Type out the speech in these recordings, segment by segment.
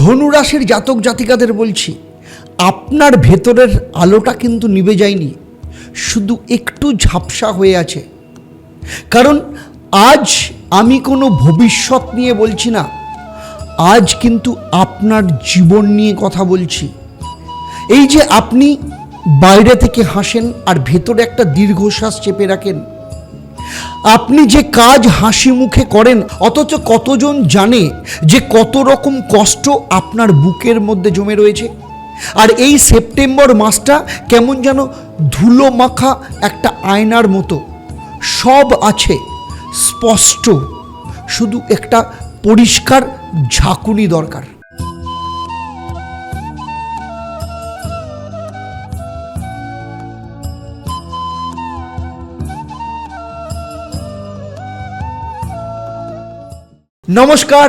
ধনুরাশির জাতক জাতিকাদের বলছি, আপনার ভেতরের আলোটা কিন্তু নিভে যায়নি, শুধু একটু ঝাপসা হয়ে আছে। কারণ আজ আমি কোনো ভবিষ্যৎ নিয়ে বলছি না, আজ কিন্তু আপনার জীবন নিয়ে কথা বলছি। এই যে আপনি বাইরে থেকে হাসেন আর ভেতরে একটা দীর্ঘশ্বাস চেপে রাখেন আপনি যে কাজ হাসি মুখে করেন, অথচ কতজন জানে যে কত রকম কষ্ট আপনার বুকের মধ্যে জমে রয়েছে? আর এই সেপ্টেম্বর মাসটা কেমন যেন ধুলো মাখা একটা আয়নার মতো। সব আছে স্পষ্ট, শুধু একটা পরিষ্কার ঝাঁকুনি দরকার। নমস্কার,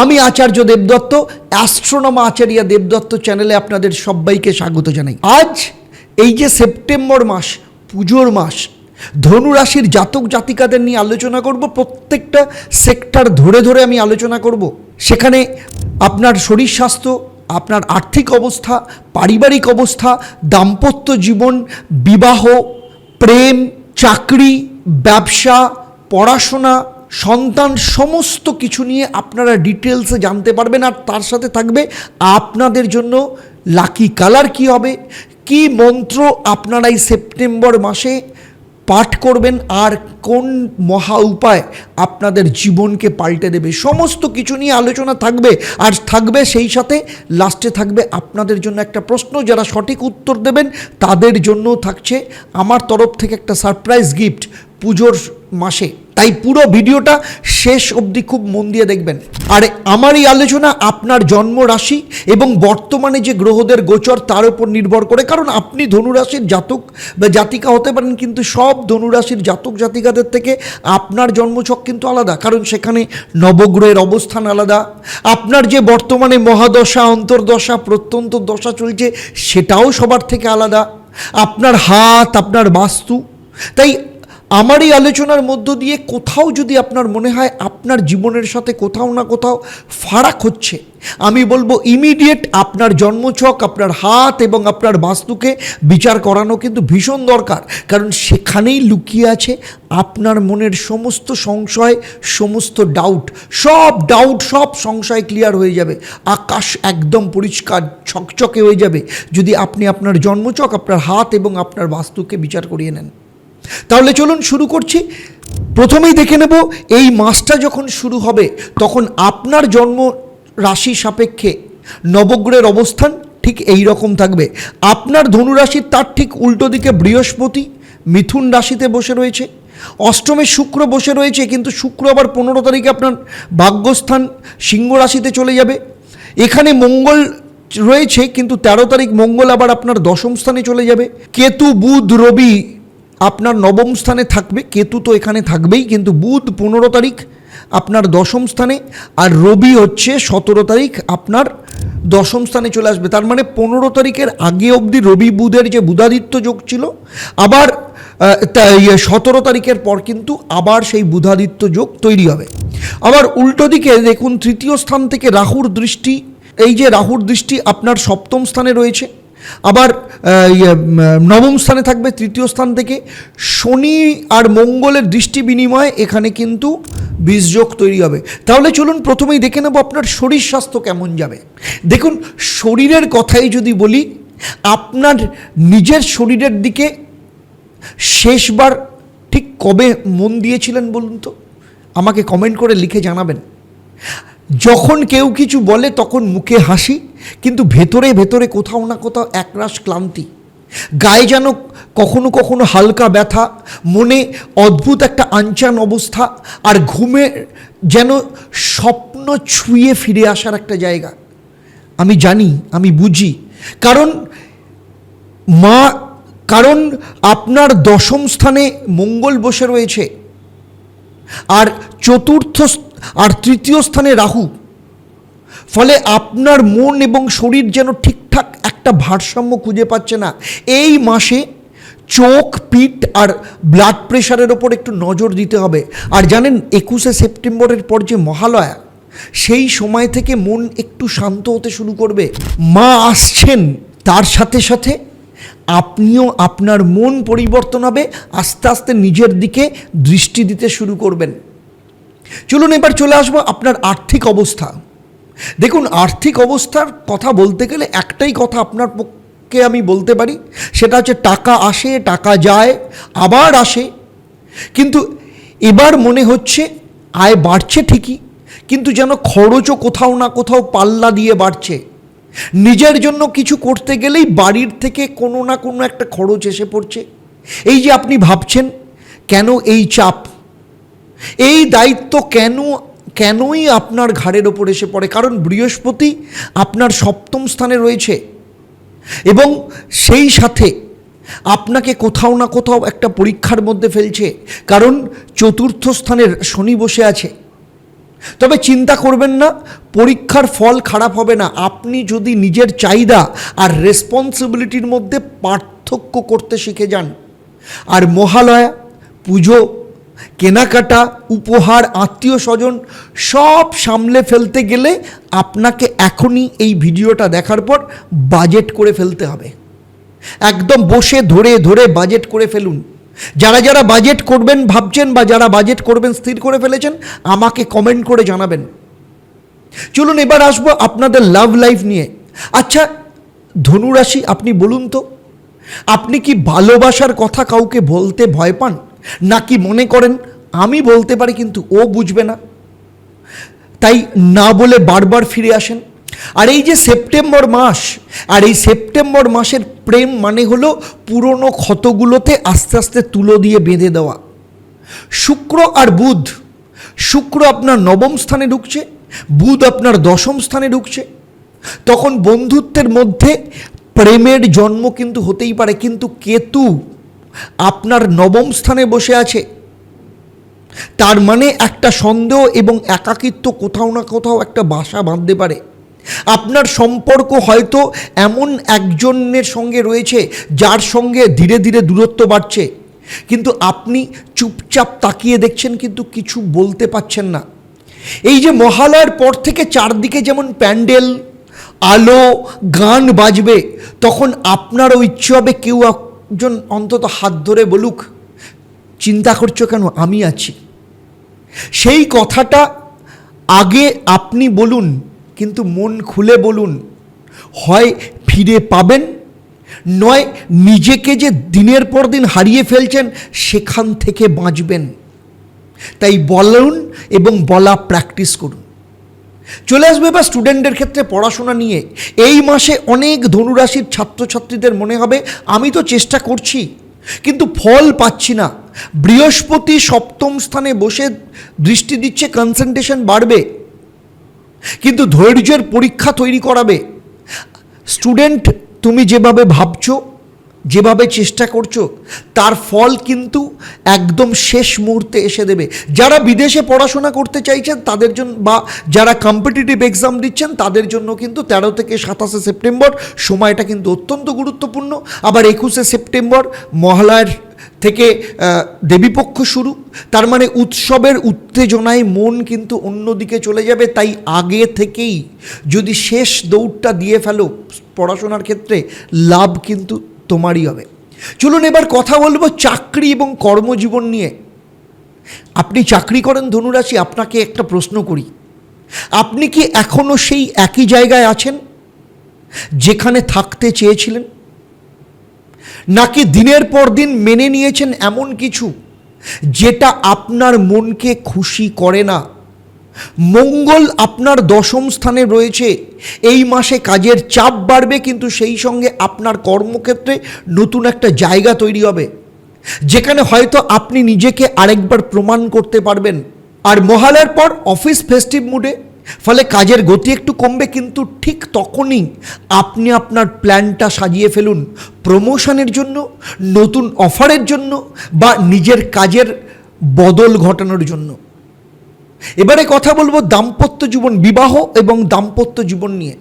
আমি আচার্য দেবদত্ত, অ্যাস্ট্রোনমা আচার্য দেবদত্ত চ্যানেলে আপনাদের সবাইকে স্বাগত জানাই। আজ এই যে সেপ্টেম্বর মাস, পুজোর মাস, ধনুরাশির জাতক জাতিকাদের নিয়ে আলোচনা করব, প্রত্যেকটা সেক্টর ধরে ধরে আমি আলোচনা করব। সেখানে আপনার শরীর স্বাস্থ্য, আপনার আর্থিক অবস্থা, পারিবারিক অবস্থা, দাম্পত্য জীবন, বিবাহ, প্রেম, চাকরি, ব্যবসা, পড়াশোনা সন্তান সমস্ত কিছু নিয়ে আপনারা ডিটেলসে জানতে পারবেন আর তার সাথে থাকবে আপনাদের জন্য লাকি কালার কি হবে, কি মন্ত্র আপনারা এই সেপ্টেম্বর মাসে পাঠ করবেন আর কোন মহা উপায় আপনাদের জীবনকে পাল্টে দেবে, সমস্ত কিছু নিয়ে আলোচনা থাকবে আর থাকবে সেই সাথে লাস্টে থাকবে আপনাদের জন্য একটা প্রশ্ন, যারা সঠিক উত্তর দেবেন তাদের জন্য থাকছে আমার তরফ থেকে একটা সারপ্রাইজ গিফট পুজোর মাসে। তাই পুরো ভিডিওটা শেষ অবধি খুব মন দিয়ে দেখবেন। আর আমার এই আলোচনা আপনার জন্ম রাশি এবং বর্তমানে যে গ্রহদের গোচর তার উপর নির্ভর করে। কারণ আপনি ধনুরাশির জাতক বা জাতিকা হতে পারেন, কিন্তু সব ধনুরাশির জাতক জাতিকাদের থেকে আপনার জন্মছক কিন্তু আলাদা। কারণ সেখানে নবগ্রহের অবস্থান আলাদা। আপনার যে বর্তমানে মহাদশা, অন্তর্দশা, প্রত্যন্ত দশা চলছে, সেটাও সবার থেকে আলাদা। আপনার হাত, আপনার বাস্তু। তাই আমার এই আলোচনার মধ্য দিয়ে কোথাও যদি আপনার মনে হয় আপনার জীবনের সাথে কোথাও না কোথাও ফারাক হচ্ছে, আমি বলব ইমিডিয়েট আপনার জন্মছক, আপনার হাত এবং আপনার বাস্তুকে বিচার করানো কিন্তু ভীষণ দরকার। কারণ সেখানেই লুকিয়ে আছে আপনার মনের সমস্ত সংশয়, সমস্ত ডাউট সব ডাউট সব সংশয় ক্লিয়ার হয়ে যাবে। আকাশ একদম পরিষ্কার ছকচকে হয়ে যাবে। যদি আপনি আপনার জন্মছক, আপনার হাত এবং আপনার বাস্তুকে বিচার করিয়ে নেন। তাহলে চলুন শুরু করছি। প্রথমেই দেখে নেব, এই মাসটা যখন শুরু হবে, তখন আপনার জন্ম রাশি সাপেক্ষে নবগ্রহের অবস্থান ঠিক এই রকম থাকবে। আপনার ধনুরাশির তার ঠিক উল্টো দিকে বৃহস্পতি, মিথুন রাশিতে বসে রয়েছে। অষ্টমে শুক্র বসে রয়েছে, কিন্তু শুক্র আবার পনেরো তারিখে আপনার ভাগ্যস্থান সিংহ রাশিতে চলে যাবে। এখানে মঙ্গল রয়েছে, কিন্তু তেরো তারিখ মঙ্গল আবার আপনার দশম স্থানে চলে যাবে। কেতু, বুধ, রবি আপনার নবম স্থানে থাকবে, কেতু তো এখানে থাকবেই, কিন্তু বুধ পনেরো তারিখ আপনার দশম স্থানে, আর রবি হচ্ছে সতেরো তারিখ আপনার দশম স্থানে চলে আসবে। তার মানে পনেরো তারিখের আগে অবধি রবি বুধের যে বুধাদিত্য যোগ ছিল, আবার সতেরো তারিখের পর কিন্তু আবার সেই বুধাদিত্য যোগ তৈরি হবে। আবার উল্টো দিকে দেখুন, তৃতীয় স্থান থেকে রাহুর দৃষ্টি, এই যে রাহুর দৃষ্টি আপনার সপ্তম স্থানে রয়েছে আবার ইয়ে, নবম স্থানে থাকবে তৃতীয় স্থান থেকে। শনি আর মঙ্গলের দৃষ্টি বিনিময়ে এখানে কিন্তু বীজযোগ তৈরি হবে। তাহলে চলুন প্রথমেই দেখে নেব আপনার শরীর স্বাস্থ্য কেমন যাবে। দেখুন শরীরের কথাই যদি বলি আপনার নিজের শরীরের দিকে শেষবার ঠিক কবে মন দিয়েছিলেন বলুন তো? আমাকে কমেন্ট করে লিখে জানাবেন। যখন কেউ কিছু বলে তখন মুখে হাসি কিন্তু ভেতরে ভেতরে কোথাও না কোথাও একরাশ ক্লান্তি। গায়ে যেন কখনো কখনো হালকা ব্যথা, মনে অদ্ভুত একটা আনচান অবস্থা, আর ঘুমে যেন স্বপ্ন ছুঁয়ে ফিরে আসার একটা জায়গা। আমি জানি, আমি বুঝি। কারণ মা, কারণ আপনার দশম স্থানে মঙ্গল বসে রয়েছে। আর চতুর্থ আর তৃতীয় স্থানে রাহু। ফলে আপনার মন এবং শরীর যেন ঠিকঠাক একটা ভারসাম্য খুঁজে পাচ্ছে না। এই মাসে চোখ, পিঠ আর ব্লাড প্রেশারের ওপর একটু নজর দিতে হবে। আর জানেন, একুশে সেপ্টেম্বরের পর যে মহালয়া, সেই সময় থেকে মন একটু শান্ত হতে শুরু করবে। মা আসছেন, তার সাথে সাথে আপনিও আপনার মন পরিবর্তন হবে, আস্তে আস্তে নিজের দিকে দৃষ্টি দিতে শুরু করবেন। চলুন এবার চলে আসব আপনার আর্থিক অবস্থা। দেখুন, আর্থিক অবস্থার কথা বলতে গেলে একটাই কথা আপনার পক্ষে আমি বলতে পারি, সেটা হচ্ছে টাকা আসে, টাকা যায়, আবার আসে। কিন্তু এবার মনে হচ্ছে আয় বাড়ছে ঠিকই, কিন্তু যেন খরচও কোথাও না কোথাও পাল্লা দিয়ে বাড়ছে। নিজের জন্য কিছু করতে গেলেই বাড়ির থেকে কোনো না কোনো একটা খরচ এসে পড়ছে। এই যে আপনি ভাবছেন, কেন এই চাপ? এই দায়িত্ব কেন কেনই আপনার ঘাড়ের ওপর এসে পড়ে? কারণ বৃহস্পতি আপনার সপ্তম স্থানে রয়েছে। এবং সেই সাথে আপনাকে কোথাও না কোথাও একটা পরীক্ষার মধ্যে ফেলছে। কারণ চতুর্থ স্থানের শনি বসে আছে। তবে চিন্তা করবেন না, পরীক্ষার ফল খারাপ হবে না। আপনি যদি নিজের চাহিদা আর রেসপন্সিবিলিটির মধ্যে পার্থক্য করতে শিখে যান। আর মহালয়া, পুজো কেনাকাটা, উপহার, আত্মীয় স্বজন সব সামলে ফেলতে গেলে আপনাকে এখনই এই ভিডিওটা দেখার পর বাজেট করে ফেলতে হবে। একদম বসে ধরে ধরে বাজেট করে ফেলুন। যারা যারা বাজেট করবেন ভাবছেন বা যারা বাজেট করবেন স্থির করে ফেলেছেন, আমাকে কমেন্ট করে জানাবেন। চলুন এবার আসব আপনাদের লাভ লাইফ নিয়ে। আচ্ছা ধনুরাশি, আপনি বলুন তো, আপনি কি ভালোবাসার কথা কাউকে বলতে ভয় পান? নাকি মনে করেন আমি বলতে পারি কিন্তু ও বুঝবে না? তাই না বলে বারবার ফিরে আসেন। আর এই যে সেপ্টেম্বর মাস, আর এই সেপ্টেম্বর মাসের প্রেম মানে হলো পুরনো ক্ষতগুলোতে আস্তে আস্তে তুলো দিয়ে বেঁধে দেওয়া। শুক্র আর বুধ, শুক্র আপনার নবম স্থানে ঢুকছে, বুধ আপনার দশম স্থানে ঢুকছে। তখন বন্ধুত্বের মধ্যে প্রেমের জন্ম কিন্তু হতেই পারে, কিন্তু কেতু আপনার নবম স্থানে বসে আছে। তার মানে একটা সন্দেহ এবং একাকিত্ব কোথাও না কোথাও একটা বাসা বাঁধতে পারে। আপনার সম্পর্ক হয়তো এমন একজনের সঙ্গে রয়েছে, যার সঙ্গে ধীরে ধীরে দূরত্ব বাড়ছে। কিন্তু আপনি চুপচাপ তাকিয়ে দেখছেন কিন্তু কিছু বলতে পাচ্ছেন না। এই যে মহালয়ার পর থেকে চারদিকে যেমন প্যান্ডেল, আলো, গান বাজবে, তখন আপনারও ইচ্ছে হবে কেউ একজন অন্তত হাত ধরে বলুক, চিন্তা করছ কেন? আমি আছি। সেই কথাটা আগে আপনি বলুন, কিন্তু মন খুলে বলুন। হয় ফিরে পাবেন, নয় নিজেকে যে দিনের পর দিন হারিয়ে ফেলছেন, সেখান থেকে বাঁচবেন। তাই বলুন এবং বলা প্র্যাকটিস করুন। চলে আসবে বা স্টুডেন্টদের ক্ষেত্রে পড়াশোনা নিয়ে। এই মাসে অনেক ধনুরাশির ছাত্রছাত্রীদের মনে হবে, আমি তো চেষ্টা করছি, কিন্তু ফল পাচ্ছি না। বৃহস্পতি সপ্তম স্থানে বসে দৃষ্টি দিচ্ছে কনসেন্ট্রেশন বাড়বে। কিন্তু ধৈর্যের পরীক্ষা তৈরি করাবে। স্টুডেন্ট তুমি যেভাবে ভাবছ যেভাবে চেষ্টা করছ, তার ফল কিন্তু একদম শেষ মুহূর্তে এসে দেবে। যারা বিদেশে পড়াশোনা করতে চাইছেন, তাদের জন্য বা যারা কম্পিটিটিভ এক্সাম দিচ্ছেন, তাদের জন্য কিন্তু তেরো থেকে সাতাশে সেপ্টেম্বর সময়টা কিন্তু অত্যন্ত গুরুত্বপূর্ণ। আবার একুশে সেপ্টেম্বর মহালয়ার থেকে দেবীপক্ষ শুরু। তার মানে উৎসবের উত্তেজনায় মন কিন্তু অন্যদিকে চলে যাবে। তাই আগে থেকেই যদি শেষ দৌড়টা দিয়ে ফেলো পড়াশোনার ক্ষেত্রে, লাভ কিন্তু তোমারই হবে। চলুন এবার কথা বলব চাকরি এবং কর্মজীবন নিয়ে। আপনি চাকরি করেন ধনুরাশি, আপনাকে একটা প্রশ্ন করি। আপনি কি এখনও সেই একই জায়গায় আছেন, যেখানে থাকতে চেয়েছিলেন? নাকি দিনের পর দিন মেনে নিয়েছেন এমন কিছু, যেটা আপনার মনকে খুশি করে না? মঙ্গল আপনার দশম স্থানে রয়েছে। এই মাসে কাজের চাপ বাড়বে, কিন্তু সেই সঙ্গে আপনার কর্মক্ষেত্রে নতুন একটা জায়গা তৈরি হবে। যেখানে হয়তো আপনি নিজেকে আরেকবার প্রমাণ করতে পারবেন। আর মহালয়ার পর অফিস ফেস্টিভ মুডে ফলে কাজের গতি একটু কমবে, কিন্তু ঠিক তখনই আপনি আপনার প্ল্যানটা সাজিয়ে ফেলুন। প্রমোশনের জন্য, নতুন অফারের জন্য, বা নিজের কাজের বদল ঘটানোর জন্য। এবারে কথা বলব দাম্পত্য জীবন, বিবাহ এবং দাম্পত্য জীবন নিয়ে।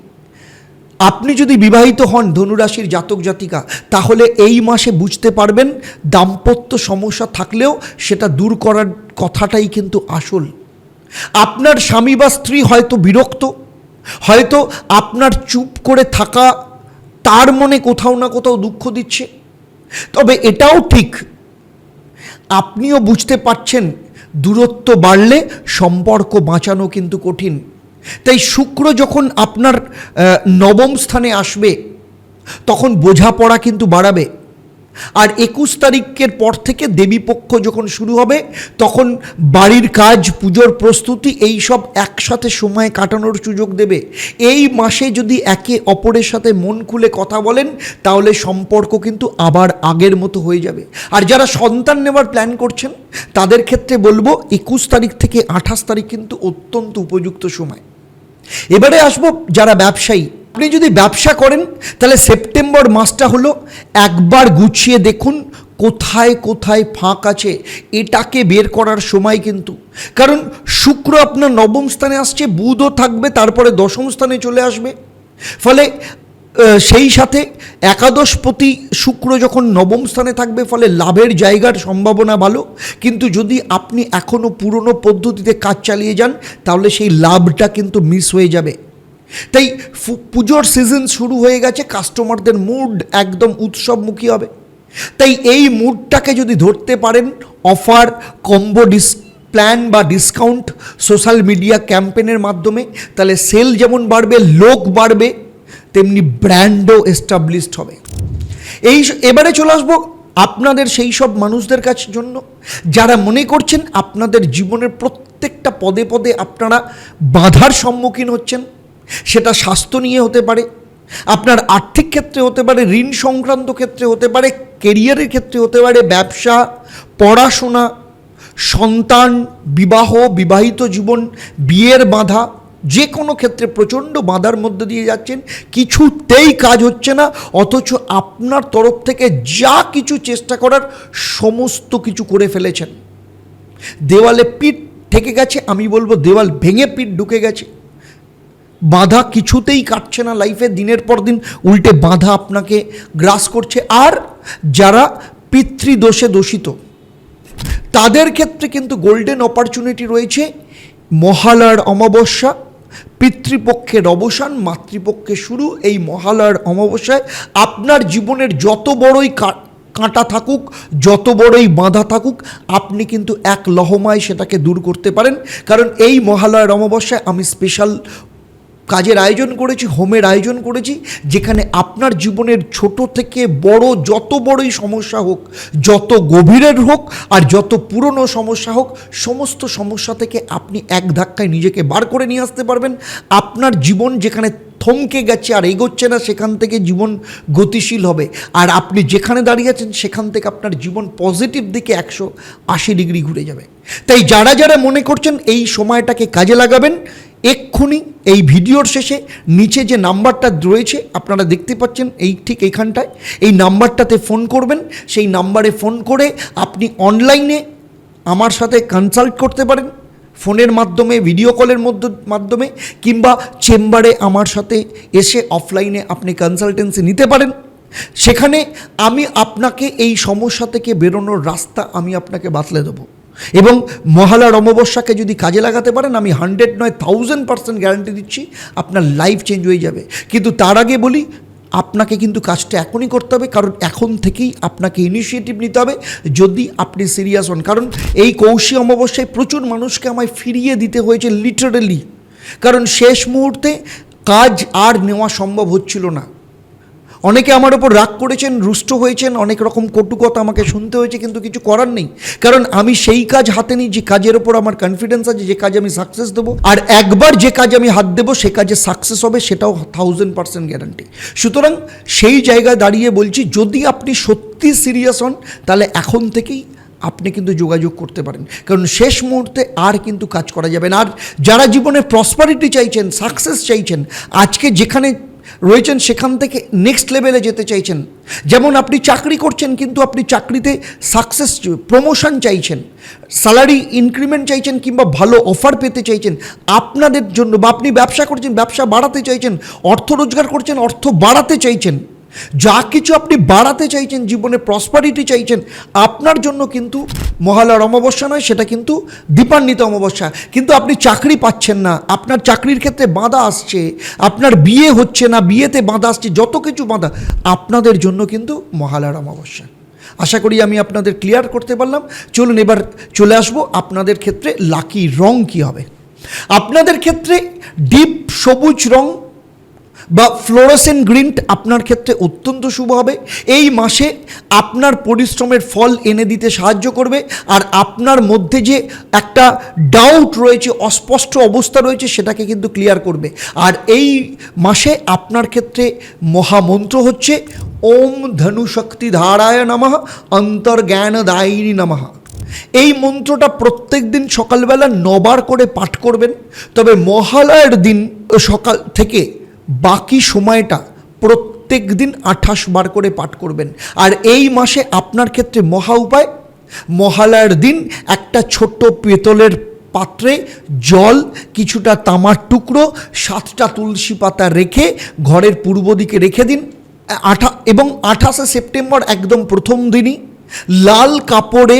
আপনি যদি বিবাহিত হন ধনুরাশির জাতক জাতিকা, তাহলে এই মাসে বুঝতে পারবেন দাম্পত্য সমস্যা থাকলেও সেটা দূর করার কথাটাই কিন্তু আসল। আপনার স্বামী বা স্ত্রী হয়তো বিরক্ত, হয়তো আপনার চুপ করে থাকা তার মনে কোথাও না কোথাও দুঃখ দিচ্ছে। তবে এটাও ঠিক। আপনিও বুঝতে পারছেন দূরত্ব বাড়লে সম্পর্ক বাঁচানো কিন্তু কঠিন। তাই শুক্র যখন আপনার নবম স্থানে আসবে, তখন বোঝাপড়া কিন্তু বাড়াবে। আর একুশ তারিখের পর থেকে দেবীপক্ষ যখন শুরু হবে, তখন বাড়ির কাজ, পুজোর প্রস্তুতি, এই সব একসাথে সময় কাটানোর সুযোগ দেবে। এই মাসে যদি একে অপরের সাথে মন খুলে কথা বলেন, তাহলে সম্পর্ক কিন্তু আবার আগের মতো হয়ে যাবে। আর যারা সন্তান নেওয়ার প্ল্যান করছেন, তাদের ক্ষেত্রে বলব, একুশ তারিখ থেকে আঠাশ তারিখ কিন্তু অত্যন্ত উপযুক্ত সময়। এবারে আসব যারা ব্যবসায়ী। আপনি যদি ব্যবসা করেন, তাহলে সেপ্টেম্বর মাসটা হলো একবার গুছিয়ে দেখুন কোথায় কোথায় ফাঁক আছে। এটাকে বের করার সময় কিন্তু। কারণ শুক্র আপনার নবম স্থানে আসছে, বুধও থাকবে, তারপরে দশম স্থানে চলে আসবে। ফলে সেই সাথে একাদশপতি শুক্র যখন নবম স্থানে থাকবে, ফলে লাভের জায়গার সম্ভাবনা ভালো। কিন্তু যদি আপনি এখনও পুরনো পদ্ধতিতে কাজ চালিয়ে যান, তাহলে সেই লাভটা কিন্তু মিস হয়ে যাবে। তাই পুজোর সিজন শুরু হয়ে গেছে কাস্টমারদের মুড একদম উৎসবমুখী হবে। তাই এই মুডটাকে যদি ধরতে পারেন অফার কম্বো ডিস প্ল্যান বা ডিসকাউন্ট সোশ্যাল মিডিয়া ক্যাম্পেনের মাধ্যমে, তাহলে সেল যেমন বাড়বে, লোক বাড়বে, তেমনি ব্র্যান্ডও এস্টাবলিশড হবে। এই এবারে চলে আসব আপনাদের সেই সব মানুষদের কাছে জন্য। যারা মনে করছেন আপনাদের জীবনের প্রত্যেকটা পদে পদে আপনারা বাধার সম্মুখীন হচ্ছেন সেটা স্বাস্থ্য নিয়ে হতে পারে, আপনার আর্থিক ক্ষেত্রে হতে পারে, ঋণ সংক্রান্ত ক্ষেত্রে হতে পারে কেরিয়ারের ক্ষেত্রে হতে পারে, ব্যবসা, পড়াশোনা, সন্তান, বিবাহ, বিবাহিত জীবন, বিয়ের বাধা, যে কোনো ক্ষেত্রে প্রচণ্ড বাধার মধ্যে দিয়ে যাচ্ছেন, কিছুতেই কাজ হচ্ছে না, অথচ আপনার তরফ থেকে যা কিছু চেষ্টা করার সমস্ত কিছু করে ফেলেছেন। দেওয়ালে পিঠ থেকে গেছে, আমি বলব দেওয়াল ভেঙে পিঠ ঢুকে গেছে। বাধা কিছুতেই কাটছে না লাইফে, দিনের পর দিন উল্টে বাধা আপনাকে গ্রাস করছে। আর যারা পিতৃদোষে দোষিত, তাদের ক্ষেত্রে কিন্তু গোল্ডেন অপরচুনিটি রয়েছে। মহালয়ার অমাবস্যা, পিতৃপক্ষের অবসান, মাতৃপক্ষে শুরু। এই মহালয়ার অমাবস্যায় আপনার জীবনের যত বড়ই কাঁটা থাকুক, যত বড়ই বাঁধা থাকুক, আপনি কিন্তু এক লহমায় সেটাকে দূর করতে পারেন। কারণ এই মহালয়ার অমাবস্যায় আমি স্পেশাল কাজের আয়োজন করেছি, হোমের আয়োজন করেছি, যেখানে আপনার জীবনের ছোট থেকে বড় যত বড়ই সমস্যা হোক, যত গভীরের হোক আর যত পুরনো সমস্যা হোক, সমস্ত সমস্যা থেকে আপনি এক ধাক্কায় নিজেকে বার করে নিয়ে আসতে পারবেন। আপনার জীবন যেখানে থমকে গেছে আর এগোচ্ছে না, সেখান থেকে জীবন গতিশীল হবে। আর আপনি যেখানে দাঁড়িয়ে আছেন, সেখান থেকে আপনার জীবন পজিটিভ দিকে একশো আশি ডিগ্রি ঘুরে যাবে। তাই যারা যারা মনে করছেন, এই সময়টাকে কাজে লাগাবেন এক্ষুনি এই ভিডিওর শেষে নিচে যে নাম্বারটা রয়েছে, আপনারা দেখতে পাচ্ছেন এই ঠিক এইখানটায় এই নাম্বারটাতে ফোন করবেন। সেই নাম্বারে ফোন করে আপনি অনলাইনে আমার সাথে কনসাল্ট করতে পারেন, ফোনের মাধ্যমে ভিডিও কলের মধ্য, মাধ্যমে, কিংবা চেম্বারে আমার সাথে এসে অফলাইনে আপনি কনসালটেন্সি নিতে পারেন। সেখানে আমি আপনাকে এই সমস্যা থেকে বেরোনোর রাস্তা আমি আপনাকে বাতলে দেবো। এবং মহালয়ার অমাবস্যাকে যদি কাজে লাগাতে পারেন, আমি হান্ড্রেড নয় থাউজেন্ড পার্সেন্ট গ্যারান্টি দিচ্ছি আপনার লাইফ চেঞ্জ হয়ে যাবে। কিন্তু তার আগে বলি, আপনাকে কিন্তু কাজটা এখনই করতে হবে, কারণ এখন থেকেই আপনাকে ইনিশিয়েটিভ নিতে হবে, যদি আপনি সিরিয়াস হন। কারণ এই কৌশী অমাবস্যায় প্রচুর মানুষকে আমায় ফিরিয়ে দিতে হয়েছে লিটারেলি কারণ শেষ মুহূর্তে কাজ আর নেওয়া সম্ভব হচ্ছিল না। অনেকে আমার ওপর রাগ করেছেন, রুষ্ট হয়েছেন, অনেক রকম কটু কথা আমাকে শুনতে হয়েছে, কিন্তু কিছু করার নেই। কারণ আমি সেই কাজ হাতে নিই, যে কাজের ওপর আমার কনফিডেন্স আছে, যে কাজে আমি সাকসেস দেবো। আর একবার যে কাজে আমি হাত দেবো, সে কাজে সাকসেস হবে, সেটাও থাউজেন্ড পার্সেন্ট গ্যারান্টি সুতরাং সেই জায়গায় দাঁড়িয়ে বলছি, যদি আপনি সত্যি সিরিয়াস হন, তাহলে এখন থেকেই আপনি কিন্তু যোগাযোগ করতে পারেন। কারণ শেষ মুহূর্তে আর কিন্তু কাজ করা যাবে না। আর যারা জীবনে প্রসপারিটি চাইছেন সাকসেস চাইছেন, আজকে যেখানে রয়েছেন সেখান থেকে নেক্সট লেভেলে যেতে চাইছেন। যেমন আপনি চাকরি করছেন, কিন্তু আপনি চাকরিতে সাকসেস প্রমোশন চাইছেন স্যালারি ইনক্রিমেন্ট চাইছেন, কিংবা ভালো অফার পেতে চাইছেন, আপনাদের জন্য বা আপনি ব্যবসা করছেন, ব্যবসা বাড়াতে চাইছেন, অর্থ রোজগার করছেন, অর্থ বাড়াতে চাইছেন যা কিছু আপনি বাড়াতে চাইছেন, জীবনে প্রসপারিটি চাইছেন, আপনার জন্য কিন্তু মহালয়ার অমাবস্যা নয়, সেটা কিন্তু দীপান্বিত অমাবস্যা। কিন্তু আপনি চাকরি পাচ্ছেন না, আপনার চাকরির ক্ষেত্রে বাধা আসছে, আপনার বিয়ে হচ্ছে না, বিয়েতে বাধা আসছে, যত কিছু বাধা, আপনাদের জন্য কিন্তু মহালয়ার অমাবস্যা। আশা করি আমি আপনাদের ক্লিয়ার করতে পারলাম। চলুন এবার চলে আসব, আপনাদের ক্ষেত্রে লাকি রং কি হবে? আপনাদের ক্ষেত্রে ডিপ সবুজ রং বা ফ্লোরোসেন গ্রিন আপনার ক্ষেত্রে অত্যন্ত শুভ হবে। এই মাসে আপনার পরিশ্রমের ফল এনে দিতে সাহায্য করবে আর আপনার মধ্যে যে একটা ডাউট রয়েছে, অস্পষ্ট অবস্থা রয়েছে, সেটাকে কিন্তু ক্লিয়ার করবে। আর এই মাসে আপনার ক্ষেত্রে মহামন্ত্র হচ্ছে, ওম ধনু শক্তি ধারায় নমঃ। অন্তর্জ্ঞান দায়িনী এই মন্ত্রটা প্রত্যেক দিন সকালবেলা নবার করে পাঠ করবেন। তবে মহালয়ের দিন সকাল থেকে বাকি সময়টা প্রত্যেক দিন আঠাশ বার করে পাঠ করবেন। আর এই মাসে আপনার ক্ষেত্রে মহা উপায়, মহালয়ার দিন একটা ছোট্ট পেতলের পাত্রে জল, কিছুটা তামার টুকরো, সাতটা তুলসী পাতা রেখে ঘরের পূর্ব দিকে রেখে দিন। আঠা এবং আঠাশে সেপ্টেম্বর একদম প্রথম দিনই লাল কাপড়ে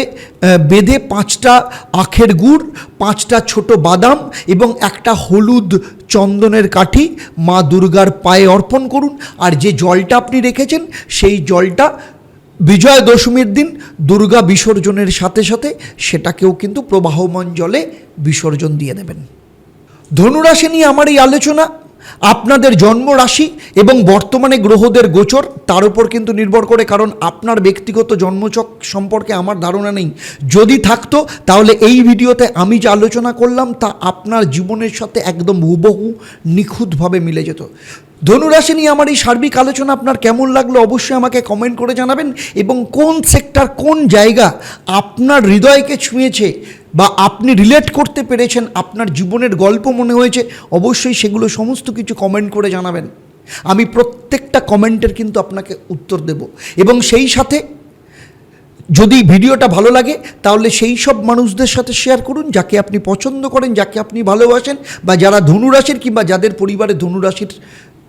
বেঁধে পাঁচটা আখের গুড়, পাঁচটা ছোট বাদাম এবং একটা হলুদ চন্দনের কাঠি মা দুর্গার পায়ে অর্পণ করুন। আর যে জলটা আপনি রেখেছেন, সেই জলটা বিজয়া দশমীর দিন দুর্গা বিসর্জনের সাথে সাথে সেটাকেও কিন্তু প্রবাহমান জলে বিসর্জন দিয়ে দেবেন। ধনুরাশি নিয়ে আমার এই আলোচনা। আপনাদের জন্ম রাশি এবং বর্তমানে গ্রহদের গোচর, তার উপর কিন্তু নির্ভর করে, কারণ আপনার ব্যক্তিগত জন্মচক সম্পর্কে আমার ধারণা নেই। যদি থাকতো, তাহলে এই ভিডিওতে আমি যে আলোচনা করলাম, তা আপনার জীবনের সাথে একদম হুবহু নিখুঁতভাবে মিলে যেত। ধনুরাশি নিয়ে আমার এই সার্বিক আলোচনা আপনার কেমন লাগল অবশ্যই আমাকে কমেন্ট করে জানাবেন এবং কোন সেক্টর কোন জায়গা আপনার হৃদয়কে ছুঁয়েছে বা আপনি রিলেট করতে পেরেছেন, আপনার জীবনের গল্প মনে হয়েছে, অবশ্যই সেগুলো সমস্ত কিছু কমেন্ট করে জানাবেন। আমি প্রত্যেকটা কমেন্টের কিন্তু আপনাকে উত্তর দেব। এবং সেই সাথে যদি ভিডিওটা ভালো লাগে, তাহলে সেই সব মানুষদের সাথে শেয়ার করুন, যাকে আপনি পছন্দ করেন, যাকে আপনি ভালোবাসেন, বা যারা ধনুরাশির কিংবা যাদের পরিবারে ধনুরাশির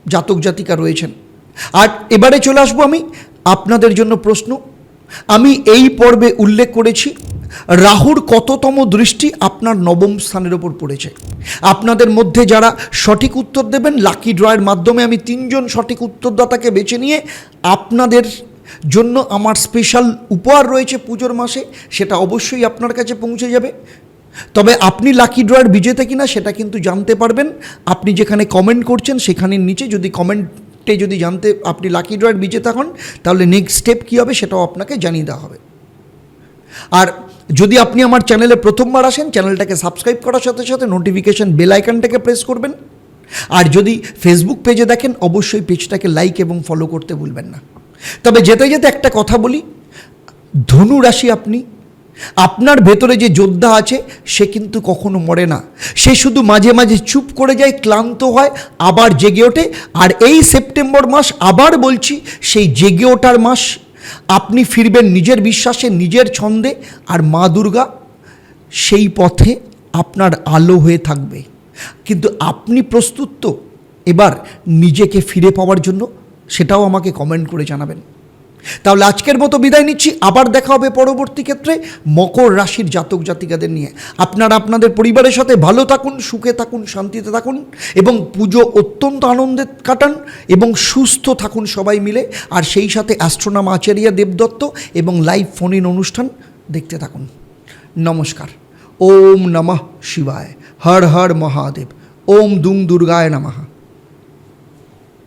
জাতক জাতিকা রয়েছেন। আর এবারে চলে আসব আমি, আপনাদের জন্য প্রশ্ন। আমি এই পর্বে উল্লেখ করেছি রাহুর কততম দৃষ্টি আপনার নবম স্থানের ওপর পড়েছে? আপনাদের মধ্যে যারা সঠিক উত্তর দেবেন লাকি ড্রয়ের মাধ্যমে আমি তিনজন সঠিক উত্তরদাতাকে বেছে নিয়ে আপনাদের জন্য আমার স্পেশাল উপহার রয়েছে পুজোর মাসে, সেটা অবশ্যই আপনার কাছে পৌঁছে যাবে। তবে আপনি লাকি ড্রয়ের বিজেতা কিনা সেটা কিন্তু জানতে পারবেন। আপনি যেখানে কমেন্ট করছেন সেখানের নিচে যদি কমেন্টে যদি জানতে আপনি লাকি ড্রয়ের বিজেতা হন, তাহলে নেক্সট স্টেপ কী হবে সেটাও আপনাকে জানিয়ে দেওয়া হবে। আর যদি আপনি আমার চ্যানেলে প্রথমবার আসেন, চ্যানেলটাকে সাবস্ক্রাইব করার সাথে সাথে নোটিফিকেশন বেল আইকনটাকে প্রেস করবেন। আর যদি ফেসবুক পেজে দেখেন, অবশ্যই পেজটাকে লাইক এবং ফলো করতে ভুলবেন না। তবে যেতে যেতে একটা কথা বলি, ধনু রাশি আপনি, আপনার ভেতরে যে যোদ্ধা আছে, সে কিন্তু কখনো মরে না। সে শুধু মাঝে মাঝে চুপ করে যায়, ক্লান্ত হয়, আবার জেগে ওঠে। আর এই সেপ্টেম্বর মাস, আবার বলছি, সেই জেগে ওঠার মাস আপনি ফিরবেন নিজের বিশ্বাসে, নিজের ছন্দে, আর মা দুর্গা সেই পথে আপনার আলো হয়ে থাকবে। কিন্তু আপনি প্রস্তুত তো এবার নিজেকে ফিরে পাওয়ার জন্য, সেটাও আমাকে কমেন্ট করে জানাবেন। তাহলে আজকের মতো বিদায় নিচ্ছি। আবার দেখা হবে পরবর্তী ক্ষেত্রে মকর রাশির জাতক জাতিকাদের নিয়ে। আপনারা আপনাদের পরিবারের সাথে ভালো থাকুন, সুখে থাকুন, শান্তিতে থাকুন এবং পুজো অত্যন্ত আনন্দে কাটান এবং সুস্থ থাকুন সবাই মিলে। আর সেই সাথে অ্যাস্ট্রোনাম আচারিয়া দেবদত্ত এবং লাইভ ফোন ইন অনুষ্ঠান দেখতে থাকুন। নমস্কার। ওম নমঃ শিবায়। হর হর মহাদেব। ওম দুং দুর্গায় নমঃ।